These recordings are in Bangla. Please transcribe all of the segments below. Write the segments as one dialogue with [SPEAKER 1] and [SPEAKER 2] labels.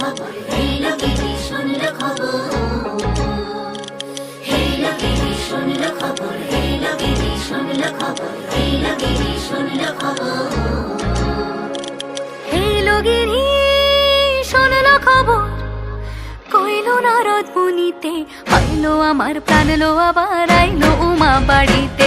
[SPEAKER 1] খবর হেলো গিরি শুনলো
[SPEAKER 2] কইলো নারদ মুনিতে আইলো আমার, প্রাণ লো আবার আইলো উমা বাড়িতে।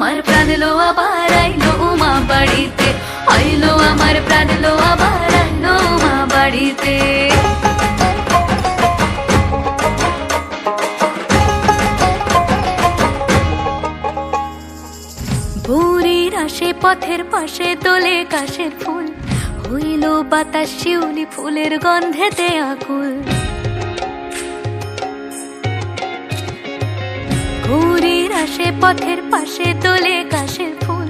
[SPEAKER 2] আমার প্রাণ লো আবার আইলো উমা বাড়িতে। আইলো আমার প্রাণ লো আবার আইলো উমা বাড়িতে। ভোরের আসে, পথের পাশে তোলে কাশের ফুল। হইল বাতাস, শিউলি ফুলের গন্ধেতে আকুল। আসে পথের পাশে তোলে কাশের ফুল।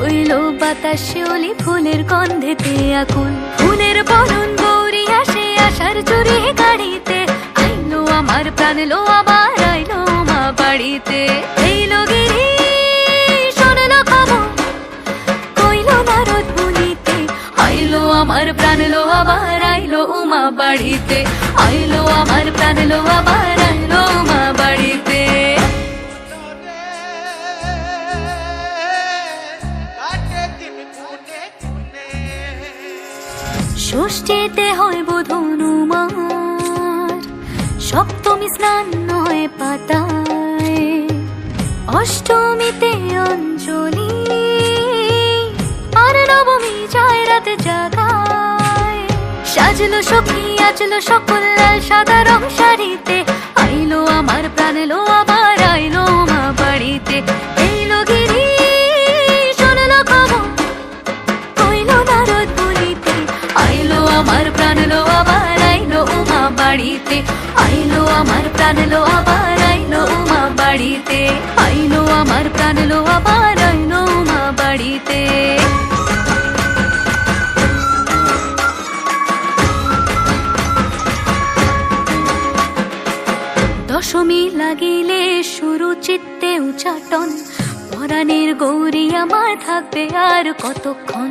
[SPEAKER 2] হইল বাতাস শিউলি ফুলের গন্ধেতে আকুল। ফুলের বরণ গৌরী আসে আসার চুরি গাড়িতে। আইলো আমার প্রাণ লো আবার আইলো মা বাড়িতে। এইলো গিরি শোনলো খবর, কইলো নারদ মুনিতে আইলো আমার প্রাণ লো আবার আইলো উমা বাড়িতে। আইলো আমার প্রাণ লো আবার আইলো উমা বাড়িতে। ষষ্ঠীতে হয় বোধনুমার সপ্তমী স্নান নয় পাতায়। অষ্টমীতে অঞ্জলি। আর নবমী যায় রাতে জাগায়। সাজলো সখী, আজলো সকল লাল সাদা রং শাড়িতে। আমার প্রাণ লো আবার আইলো উমা বাড়িতে। আইলো আমার প্রাণ লো আবার আইলো উমা বাড়িতে। আইলো আমার প্রাণ লো আবার আইলো উমা বাড়িতে। দশমী লাগিলে শুরু চিত্তে উচাটন। পরাণের গৌরী আমার থাকবে আর কতক্ষণ?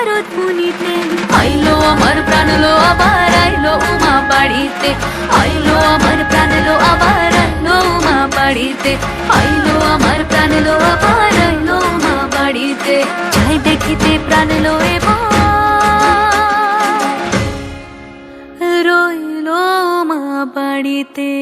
[SPEAKER 2] নারদ মুনিতে আইলো আমার প্রাণ লো আবার আইলো উমা বাড়িতে আইলো আমার প্রাণ লো আবার আইলো উমা বাড়িতে আইলো আমার প্রাণ লো আবার আইলো উমা বাড়িতে যাই দেখিতে প্রাণ লো এবার। রইল মা বাড়িতে